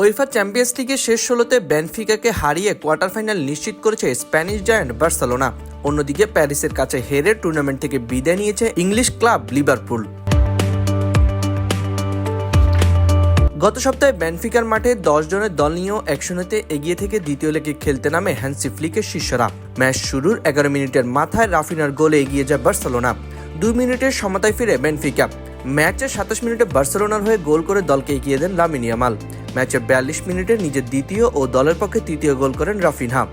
UEFA champions লিগের শেষ ষোলোতে বেনফিকাকে হারিয়ে কোয়ার্টার ফাইনাল নিশ্চিত করেছে স্প্যানিশ জায়ান্ট বার্সেলোনা। অন্যদিকে প্যারিসের কাছে হেরে টুর্নামেন্ট থেকে বিদায় নিয়েছে ইংলিশ ক্লাব লিভারপুল। গত সপ্তাহে বেনফিকার মাঠে দশ জনের দল নিয়েও একশনেতে এগিয়ে থেকে দ্বিতীয় লেগে খেলতে নামে হ্যান্সি ফ্লিকের শিষ্যরা। ম্যাচ শুরুর এগারো মিনিটের মাথায় রাফিনার গোলে এগিয়ে যায় বার্সেলোনা। দুই মিনিটের সমতায় ফিরে বেনফিকা। ম্যাচের সাতাশ মিনিটে বার্সেলোনার হয়ে গোল করে দলকে এগিয়ে দেন লামিনিয়ামাল ম্যাচের বিয়াল্লিশ মিনিটে নিজের দ্বিতীয় ও দলের পক্ষে তৃতীয় গোল করেন রাফিনহা।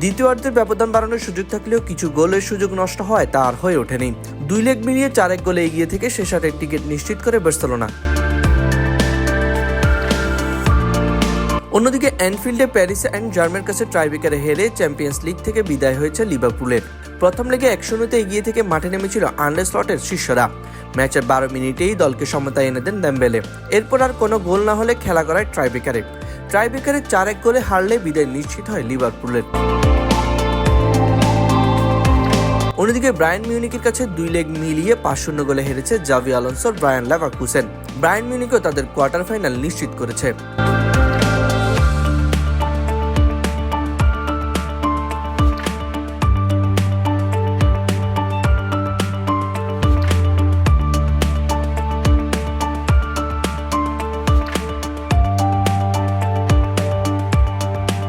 দ্বিতীয়ার্ধের ব্যবধান বাড়ানোর সুযোগ থাকলেও কিছু গোলের সুযোগ নষ্ট হয় তা আর হয়ে ওঠেনি। দুই লেগ মিলিয়ে চার এক গোলে এগিয়ে থেকে শেষ আটের টিকিট নিশ্চিত করে বার্সেলোনা। অন্যদিকে অ্যানফিল্ডে প্যারিস অ্যান্ড জার্মের কাছে ট্রাইবেকারে হেরে চ্যাম্পিয়ন্স লিগ থেকে বিদায় হয়েছে লিভারপুলের। প্রথম লেগে এক শূন্যতে এগিয়ে থেকে মাঠে নেমেছিল আন্ডে স্লটের শিষ্যরা। ম্যাচের বারো মিনিটেই দলকে সমতায় এনে দেন ডেম্বেলে এরপর আর কোনো গোল না হলে খেলা করায় ট্রাইবেকারে ট্রাইবেকারে চার এক গোলে হারলে বিদায় নিশ্চিত হয় লিভারপুলের অন্যদিকে ব্রায়ান মিউনিকের কাছে দুই লেগ মিলিয়ে পাঁচ শূন্য গোলে হেরেছে জাভি আলোনসোর ব্রায়ান লেভারকুসেন ব্রায়ান মিউনিকও তাদের কোয়ার্টার ফাইনাল নিশ্চিত করেছে।